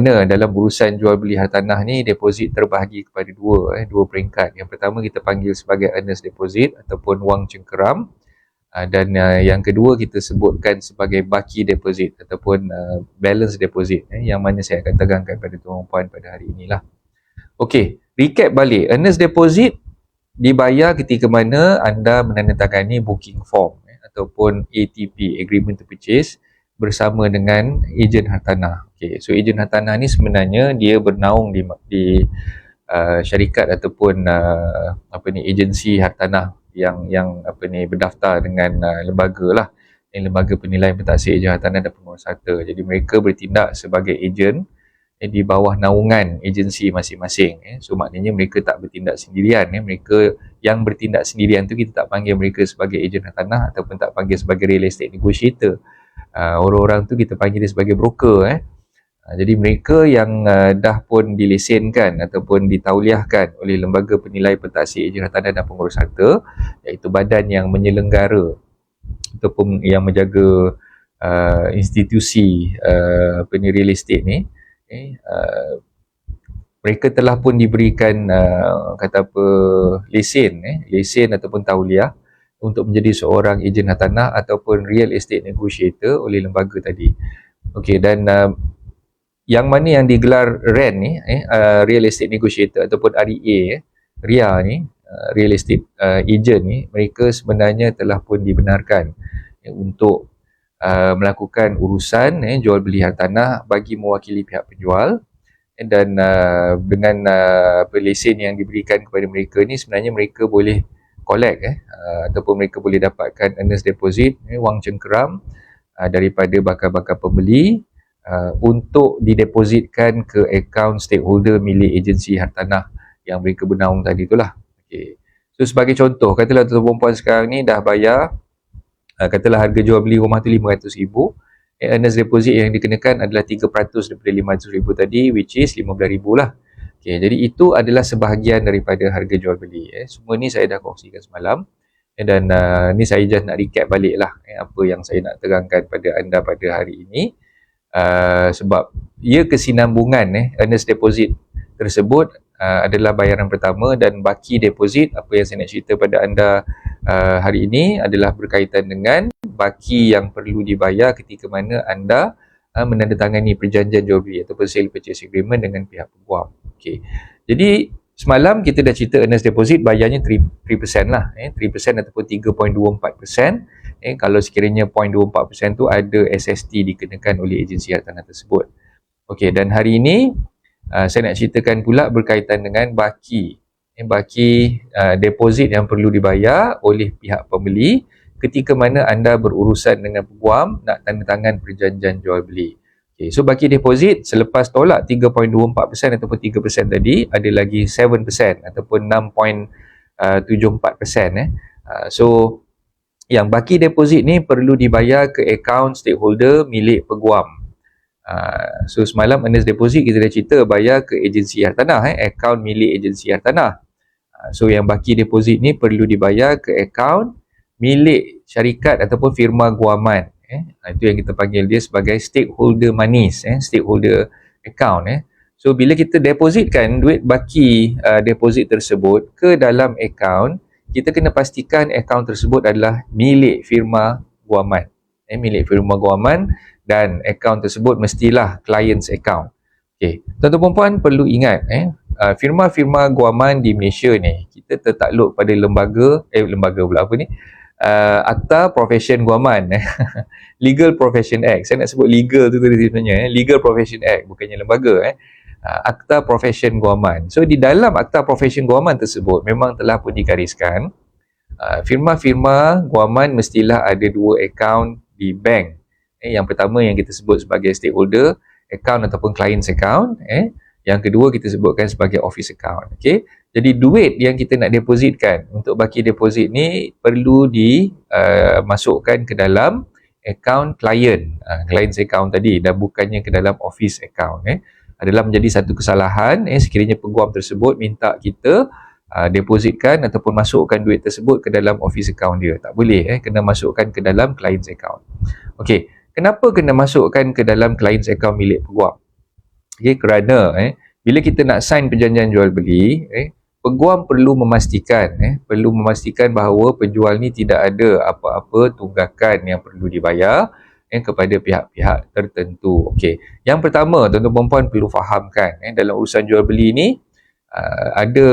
Mana dalam urusan jual beli hartanah ni deposit terbahagi kepada dua eh, dua peringkat. Yang pertama kita panggil sebagai earnest deposit ataupun wang cengkeram uh, dan uh, yang kedua kita sebutkan sebagai baki deposit ataupun uh, balance deposit eh, yang mana saya akan tegangkan pada tuan puan pada hari inilah. Okey, recap balik. Earnest deposit dibayar ketika mana anda menandatangani booking form eh, ataupun ATP agreement to purchase bersama dengan ejen hartanah. Okay, so ejen hartanah ni sebenarnya dia bernaung di, di uh, syarikat ataupun uh, apa ni agensi hartanah yang yang apa ni berdaftar dengan uh, lembaga lah yang lembaga penilaian pentaksir ejen hartanah dan pengurus harta. Jadi mereka bertindak sebagai ejen eh, di bawah naungan agensi masing-masing. Eh. So maknanya mereka tak bertindak sendirian. Eh. Mereka yang bertindak sendirian tu kita tak panggil mereka sebagai ejen hartanah ataupun tak panggil sebagai real estate negotiator uh, orang-orang tu kita panggil dia sebagai broker eh. Uh, jadi mereka yang uh, dah pun dilesenkan ataupun ditauliahkan oleh lembaga penilai pentaksir ejen hartanah dan pengurus harta iaitu badan yang menyelenggara ataupun yang menjaga uh, institusi uh, apa real estate ni eh, uh, mereka telah pun diberikan uh, kata apa lesen eh lesen ataupun tauliah untuk menjadi seorang ejen hartanah ataupun real estate negotiator oleh lembaga tadi. Okey dan uh, yang mana yang digelar REN ni eh uh, real estate negotiator ataupun REA eh, RIA ni uh, real estate uh, agent ni mereka sebenarnya telah pun dibenarkan eh, untuk uh, melakukan urusan eh, jual beli hartanah bagi mewakili pihak penjual. Eh, dan uh, dengan uh, lesen yang diberikan kepada mereka ni sebenarnya mereka boleh collect eh uh, ataupun mereka boleh dapatkan earnest deposit eh, wang cengkeram uh, daripada bakal-bakal pembeli uh, untuk didepositkan ke akaun stakeholder milik agensi hartanah yang mereka bernaung tadi itulah. Okey. So sebagai contoh, katalah tuan puan sekarang ni dah bayar uh, katalah harga jual beli rumah tu 500,000 eh, earnest deposit yang dikenakan adalah 3% daripada 500,000 tadi which is 15,000 lah. Okay, jadi itu adalah sebahagian daripada harga jual beli. Eh. Semua ni saya dah kongsikan semalam. Eh, dan uh, ni saya just nak recap balik lah eh, apa yang saya nak terangkan pada anda pada hari ini. Uh, sebab ia kesinambungan eh, earnest deposit tersebut uh, adalah bayaran pertama dan baki deposit apa yang saya nak cerita pada anda uh, hari ini adalah berkaitan dengan baki yang perlu dibayar ketika mana anda uh, menandatangani perjanjian jual beli ataupun sale purchase agreement dengan pihak peguam. Okey. Jadi semalam kita dah cerita earnest deposit bayarnya 3%, 3% lah. Eh, 3% ataupun 3.24%. Eh, kalau sekiranya 0.24% tu ada SST dikenakan oleh agensi hartanah tersebut. Okey, dan hari ini uh, saya nak ceritakan pula berkaitan dengan baki. Eh, baki uh, deposit yang perlu dibayar oleh pihak pembeli ketika mana anda berurusan dengan peguam nak tanda tangan perjanjian jual beli. Okay, so baki deposit selepas tolak 3.24% ataupun 3% tadi ada lagi 7% ataupun 6.74% eh. Uh, so yang baki deposit ni perlu dibayar ke akaun stakeholder milik peguam. Uh, so semalam earnest deposit kita dah cerita bayar ke agensi hartanah eh, akaun milik agensi hartanah. Uh, so yang baki deposit ni perlu dibayar ke akaun milik syarikat ataupun firma guaman eh itu yang kita panggil dia sebagai stakeholder manis eh stakeholder account eh so bila kita depositkan duit baki uh, deposit tersebut ke dalam account kita kena pastikan account tersebut adalah milik firma guaman. Eh milik firma guaman dan account tersebut mestilah client's account. Okey. Tuan-tuan puan perlu ingat eh uh, firma-firma guaman di Malaysia ni kita tertakluk pada lembaga eh lembaga pula apa ni uh, Akta Profession Guaman Legal Profession Act. Saya nak sebut legal tu tadi sebenarnya eh. Legal Profession Act bukannya lembaga eh. Uh, Akta Profession Guaman so di dalam Akta Profession Guaman tersebut memang telah pun digariskan uh, firma-firma Guaman mestilah ada dua akaun di bank eh, yang pertama yang kita sebut sebagai stakeholder account ataupun client's account eh. yang kedua kita sebutkan sebagai office account okay. Jadi duit yang kita nak depositkan untuk baki deposit ni perlu dimasukkan uh, ke dalam account client, uh, client's account tadi dan bukannya ke dalam office account eh. Adalah menjadi satu kesalahan eh sekiranya peguam tersebut minta kita uh, depositkan ataupun masukkan duit tersebut ke dalam office account dia. Tak boleh eh kena masukkan ke dalam client's account. Okey, kenapa kena masukkan ke dalam client's account milik peguam? Okay, kerana eh, bila kita nak sign perjanjian jual beli, eh, peguam perlu memastikan eh, perlu memastikan bahawa penjual ni tidak ada apa-apa tunggakan yang perlu dibayar eh, kepada pihak-pihak tertentu. Okey. Yang pertama, tuan-tuan puan perlu fahamkan eh, dalam urusan jual beli ni uh, ada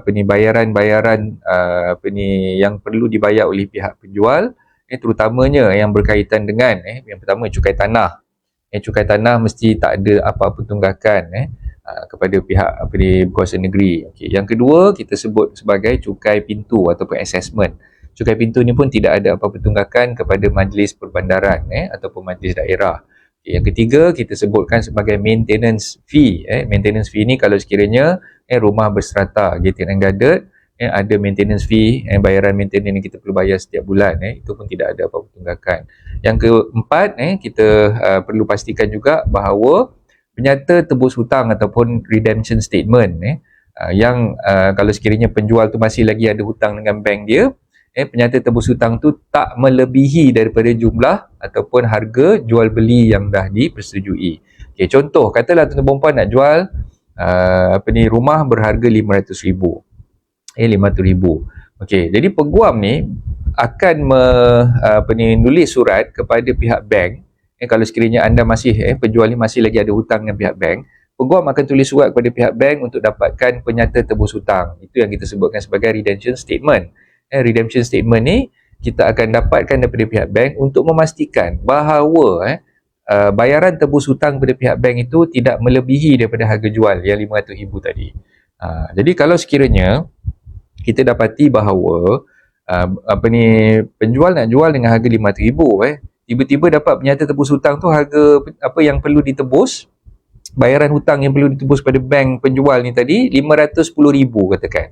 apa ni bayaran-bayaran uh, apa ni yang perlu dibayar oleh pihak penjual eh, terutamanya yang berkaitan dengan eh, yang pertama cukai tanah. Eh, cukai tanah mesti tak ada apa-apa tunggakan eh. Ah, kepada pihak apa ni berkuasa negeri. Okey, yang kedua kita sebut sebagai cukai pintu ataupun assessment. Cukai pintu ni pun tidak ada apa-apa tunggakan kepada majlis perbandaran eh ataupun majlis daerah. Okay, yang ketiga kita sebutkan sebagai maintenance fee eh maintenance fee ni kalau sekiranya eh rumah berserata gated and guarded eh ada maintenance fee eh bayaran maintenance yang kita perlu bayar setiap bulan eh itu pun tidak ada apa-apa tunggakan. Yang keempat eh kita uh, perlu pastikan juga bahawa penyata tebus hutang ataupun redemption statement eh uh, yang uh, kalau sekiranya penjual tu masih lagi ada hutang dengan bank dia eh penyata tebus hutang tu tak melebihi daripada jumlah ataupun harga jual beli yang dah dipersetujui. Okey contoh katalah tuan-tuan puan nak jual uh, apa ni rumah berharga 500,000. Eh 500,000. Okey jadi peguam ni akan me, apa ni nulis surat kepada pihak bank eh, kalau sekiranya anda masih eh, penjual ni masih lagi ada hutang dengan pihak bank peguam akan tulis surat kepada pihak bank untuk dapatkan penyata tebus hutang itu yang kita sebutkan sebagai redemption statement eh, redemption statement ni kita akan dapatkan daripada pihak bank untuk memastikan bahawa eh, uh, bayaran tebus hutang kepada pihak bank itu tidak melebihi daripada harga jual yang RM500,000 tadi. Uh, jadi kalau sekiranya kita dapati bahawa uh, apa ni penjual nak jual dengan harga RM500,000 eh tiba-tiba dapat penyata tebus hutang tu harga apa yang perlu ditebus bayaran hutang yang perlu ditebus pada bank penjual ni tadi 510,000 katakan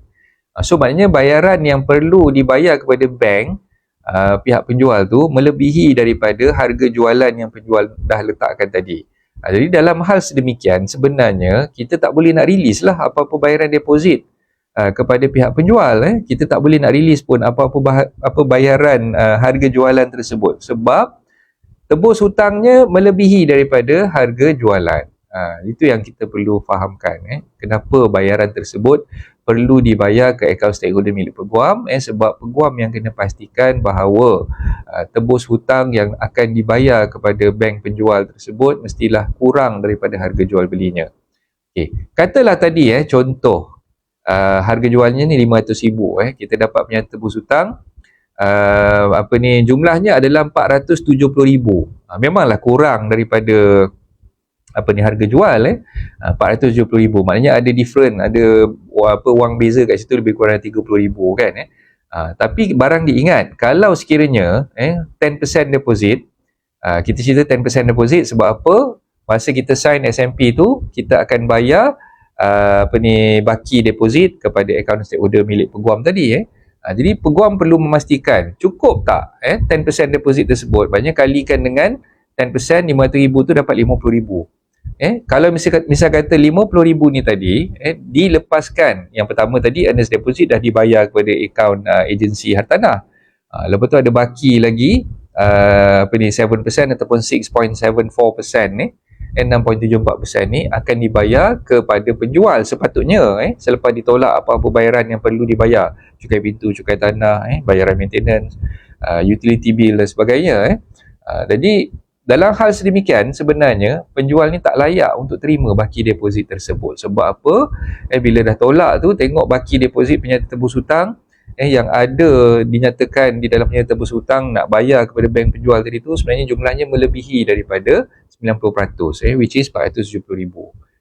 so maknanya bayaran yang perlu dibayar kepada bank uh, pihak penjual tu melebihi daripada harga jualan yang penjual dah letakkan tadi. Uh, jadi dalam hal sedemikian sebenarnya kita tak boleh nak release lah apa-apa bayaran deposit Uh, kepada pihak penjual eh. Kita tak boleh nak release pun apa-apa bah- apa bayaran uh, harga jualan tersebut. Sebab tebus hutangnya melebihi daripada harga jualan. Ha, itu yang kita perlu fahamkan. Eh. Kenapa bayaran tersebut perlu dibayar ke akaun stakeholder milik peguam? Eh, sebab peguam yang kena pastikan bahawa uh, tebus hutang yang akan dibayar kepada bank penjual tersebut mestilah kurang daripada harga jual belinya. Okay. Katalah tadi eh, contoh uh, harga jualnya ni RM500,000. Eh. Kita dapat punya tebus hutang uh, apa ni jumlahnya adalah 470,000. Uh, memanglah kurang daripada apa ni harga jual eh uh, 470,000. Maknanya ada different, ada apa wang beza kat situ lebih kurang 30,000 kan eh. Uh, tapi barang diingat kalau sekiranya eh 10% deposit uh, kita cerita 10% deposit sebab apa masa kita sign SMP tu kita akan bayar uh, apa ni baki deposit kepada account stakeholder milik peguam tadi eh Ha, jadi peguam perlu memastikan cukup tak eh 10% deposit tersebut banyak kalikan dengan 10% 500,000 tu dapat 50,000. Eh kalau misal misal kata 50,000 ni tadi eh dilepaskan. Yang pertama tadi earnest deposit dah dibayar kepada akaun uh, agensi hartanah. Ha, lepas tu ada baki lagi uh, apa ni 7% ataupun 6.74% eh 6.74% ni akan dibayar kepada penjual sepatutnya eh selepas ditolak apa-apa bayaran yang perlu dibayar. Cukai pintu cukai tanah eh bayaran maintenance uh, utility bill dan sebagainya eh. Uh, jadi dalam hal sedemikian sebenarnya penjual ni tak layak untuk terima baki deposit tersebut. Sebab apa? Eh bila dah tolak tu tengok baki deposit penyata tebus hutang eh yang ada dinyatakan di dalam penyata tebus hutang nak bayar kepada bank penjual tadi tu sebenarnya jumlahnya melebihi daripada 90% eh which is 470,000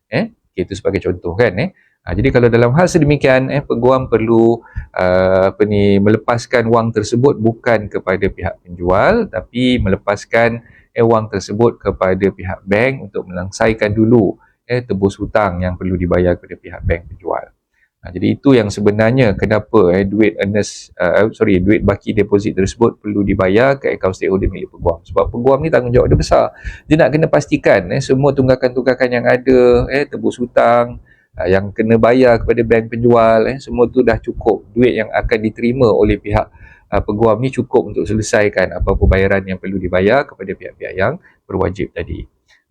eh okay, itu sebagai contoh kan eh. Ha, jadi kalau dalam hal sedemikian eh peguam perlu uh, apa ni melepaskan wang tersebut bukan kepada pihak penjual tapi melepaskan eh wang tersebut kepada pihak bank untuk melangsaikan dulu eh tebus hutang yang perlu dibayar kepada pihak bank penjual Ha, jadi itu yang sebenarnya kenapa eh, duit earnest, uh, sorry, duit baki deposit tersebut perlu dibayar ke akaun stakeholder milik peguam. Sebab peguam ni tanggungjawab dia besar. Dia nak kena pastikan eh, semua tunggakan-tunggakan yang ada, eh, tebus hutang, uh, yang kena bayar kepada bank penjual, eh, semua tu dah cukup. Duit yang akan diterima oleh pihak uh, peguam ni cukup untuk selesaikan apa-apa bayaran yang perlu dibayar kepada pihak-pihak yang berwajib tadi.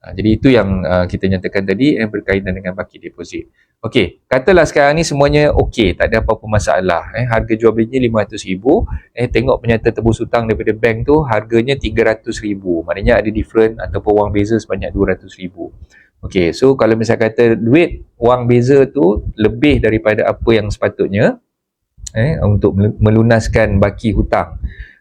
Ha, jadi itu yang uh, kita nyatakan tadi yang berkaitan dengan baki deposit. Okey, katalah sekarang ni semuanya okey, tak ada apa-apa masalah. Eh, harga jual belinya RM500,000. Eh, tengok penyata tebus hutang daripada bank tu, harganya RM300,000. Maknanya ada different ataupun wang beza sebanyak RM200,000. Okey, so kalau misalnya kata duit wang beza tu lebih daripada apa yang sepatutnya eh, untuk melunaskan baki hutang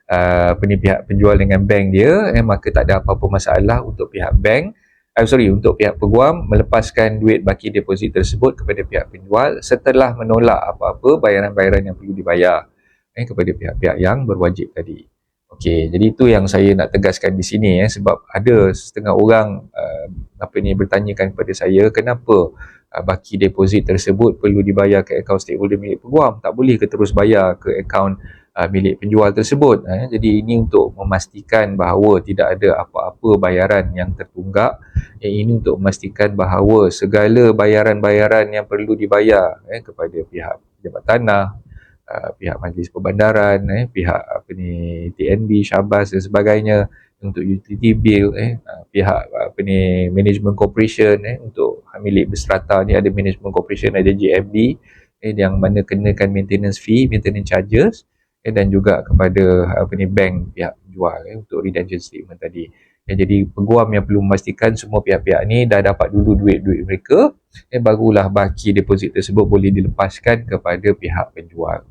uh, pihak penjual dengan bank dia, eh, maka tak ada apa-apa masalah untuk pihak bank uh, sorry untuk pihak peguam melepaskan duit baki deposit tersebut kepada pihak penjual setelah menolak apa-apa bayaran-bayaran yang perlu dibayar eh, kepada pihak-pihak yang berwajib tadi. Okey, jadi itu yang saya nak tegaskan di sini eh, sebab ada setengah orang uh, apa ni bertanyakan kepada saya kenapa baki deposit tersebut perlu dibayar ke akaun stakeholder milik peguam tak boleh ke terus bayar ke akaun uh, milik penjual tersebut eh. jadi ini untuk memastikan bahawa tidak ada apa-apa bayaran yang tertunggak eh, ini untuk memastikan bahawa segala bayaran-bayaran yang perlu dibayar eh, kepada pihak pejabat tanah pihak majlis perbandaran eh, pihak apa ni TNB Syabas dan sebagainya untuk utility bill eh pihak apa ni management corporation eh untuk milik berserata ni ada management corporation ada JFD eh yang mana kenakan maintenance fee maintenance charges eh, dan juga kepada apa ni bank pihak jual eh, untuk redemption statement tadi. Eh, jadi peguam yang perlu memastikan semua pihak-pihak ni dah dapat dulu duit-duit mereka eh, barulah baki deposit tersebut boleh dilepaskan kepada pihak penjual.